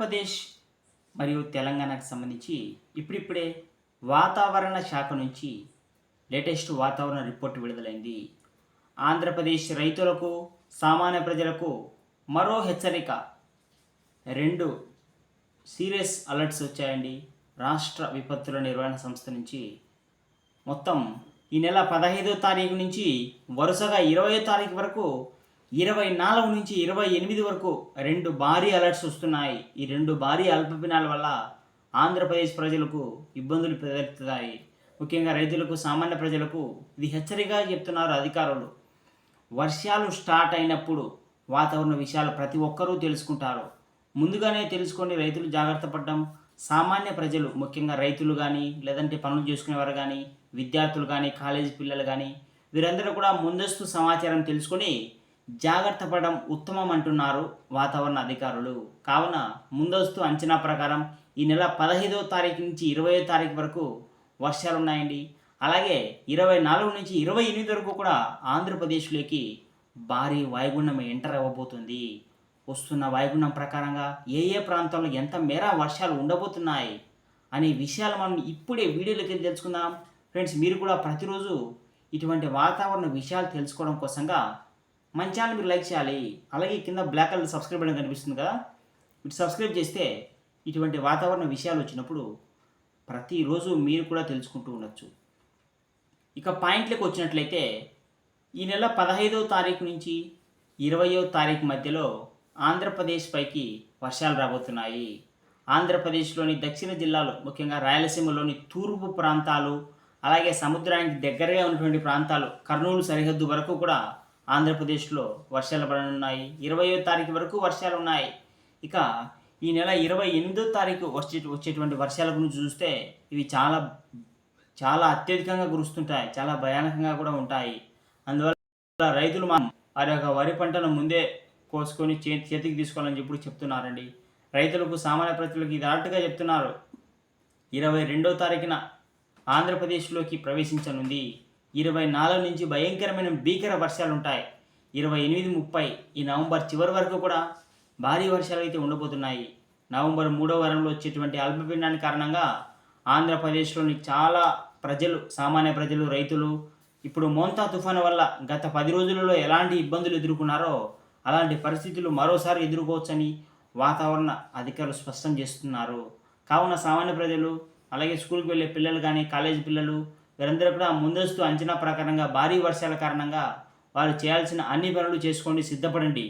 ఆంధ్రప్రదేశ్ మరియు తెలంగాణకు సంబంధించి ఇప్పుడిప్పుడే వాతావరణ శాఖ నుంచి లేటెస్ట్ వాతావరణ రిపోర్ట్ విడుదలైంది. ఆంధ్రప్రదేశ్ రైతులకు సామాన్య ప్రజలకు మరో హెచ్చరిక. రెండు సీరియస్ అలర్ట్స్ వచ్చాయండి. రాష్ట్ర విపత్తుల నిర్వహణ సంస్థ నుంచి మొత్తం ఈ నెల పదహైదో తారీఖు నుంచి వరుసగా ఇరవయో తారీఖు వరకు ఇరవై నాలుగు నుంచి ఇరవై ఎనిమిది వరకు రెండు భారీ అలర్ట్స్ వస్తున్నాయి. ఈ రెండు భారీ అల్పపీనాల వల్ల ఆంధ్రప్రదేశ్ ప్రజలకు ఇబ్బందులు తలెత్తుతాయి ముఖ్యంగా రైతులకు సామాన్య ప్రజలకు ఇది హెచ్చరిగా చెప్తున్నారు అధికారులు. వర్షాలు స్టార్ట్ అయినప్పుడు వాతావరణ విషయాలు ప్రతి ఒక్కరూ తెలుసుకుంటారు. ముందుగానే తెలుసుకొని రైతులు జాగ్రత్త పడడం సామాన్య ప్రజలు ముఖ్యంగా రైతులు కానీ లేదంటే పనులు చేసుకునేవారు కానీ విద్యార్థులు కానీ కాలేజీ పిల్లలు కానీ వీరందరూ కూడా ముందస్తు సమాచారం తెలుసుకొని జాగ్రత్త పడడం ఉత్తమం అంటున్నారు వాతావరణ అధికారులు. కావున ముందస్తు అంచనా ప్రకారం ఈ నెల పదహైదవ తారీఖు నుంచి ఇరవయో తారీఖు వరకు వర్షాలు ఉన్నాయండి అలాగే ఇరవై నాలుగు నుంచి ఇరవై ఎనిమిది వరకు కూడా ఆంధ్రప్రదేశ్లోకి భారీ వాయుగుండం ఎంటర్ అవ్వబోతుంది. వస్తున్న వాయుగుండం ప్రకారంగా ఏ ఏ ప్రాంతాల్లో ఎంత మేర వర్షాలు ఉండబోతున్నాయి అనే విషయాలు మనం ఇప్పుడే వీడియోలోకి వెళ్ళి తెలుసుకుందాం. ఫ్రెండ్స్ మీరు కూడా ప్రతిరోజు ఇటువంటి వాతావరణ విషయాలు తెలుసుకోవడం కోసంగా మన ఛానల్ మీరు లైక్ చేయాలి. అలాగే కింద బ్లాక్ కలర్ సబ్స్క్రైబ్ బటన్ కనిపిస్తుంది కదా. ఇటు సబ్స్క్రైబ్ చేస్తే ఇటువంటి వాతావరణ విషయాలు వచ్చినప్పుడు ప్రతిరోజు మీరు కూడా తెలుసుకుంటూ ఉండొచ్చు. ఇక పాయింట్లకు వచ్చినట్లయితే ఈ నెల పదహైదవ తారీఖు నుంచి ఇరవయో తారీఖు మధ్యలో ఆంధ్రప్రదేశ్ పైకి వర్షాలు రాబోతున్నాయి. ఆంధ్రప్రదేశ్లోని దక్షిణ జిల్లాలు ముఖ్యంగా రాయలసీమలోని తూర్పు ప్రాంతాలు అలాగే సముద్రానికి దగ్గరగా ఉన్నటువంటి ప్రాంతాలు కర్నూలు సరిహద్దు వరకు కూడా ఆంధ్రప్రదేశ్లో వర్షాలు పడనున్నాయి. ఇరవయో తారీఖు వరకు వర్షాలు ఉన్నాయి. ఇక ఈ నెల ఇరవై ఎనిమిదో తారీఖు వచ్చే వచ్చేటువంటి వర్షాల గురించి చూస్తే ఇవి చాలా చాలా అత్యధికంగా కురుస్తుంటాయి. చాలా భయానకంగా కూడా ఉంటాయి. అందువల్ల రైతులు మా వారి యొక్క వరి పంటను ముందే కోసుకొని చే చేతికి తీసుకోవాలని చెప్పి చెప్తున్నారండి. రైతులకు సామాన్య ప్రజలకు ఇది అలర్ట్గా చెప్తున్నారు. ఇరవై రెండో తారీఖున ఆంధ్రప్రదేశ్లోకి ప్రవేశించనుంది. ఇరవై నాలుగు నుంచి భయంకరమైన భీకర వర్షాలు ఉంటాయి ఇరవై ఎనిమిది ముప్పై ఈ నవంబర్ చివరి వరకు కూడా భారీ వర్షాలు అయితే ఉండబోతున్నాయి. నవంబర్ మూడో వారంలో వచ్చేటువంటి అల్పపీడనాన్ని కారణంగా ఆంధ్రప్రదేశ్లోని చాలా ప్రజలు సామాన్య ప్రజలు రైతులు ఇప్పుడు మోంతా తుఫాను వల్ల గత పది రోజులలో ఎలాంటి ఇబ్బందులు ఎదుర్కొన్నారో అలాంటి పరిస్థితులు మరోసారి ఎదుర్కోవచ్చని వాతావరణ అధికారులు స్పష్టం చేస్తున్నారు. కావున సామాన్య ప్రజలు అలాగే స్కూల్కి వెళ్ళే పిల్లలు కానీ కాలేజీ పిల్లలు వీరందరూ కూడా ముందస్తు అంచనా ప్రకారంగా భారీ వర్షాల కారణంగా వారు చేయాల్సిన అన్ని పనులు చేసుకోండి సిద్ధపడండి.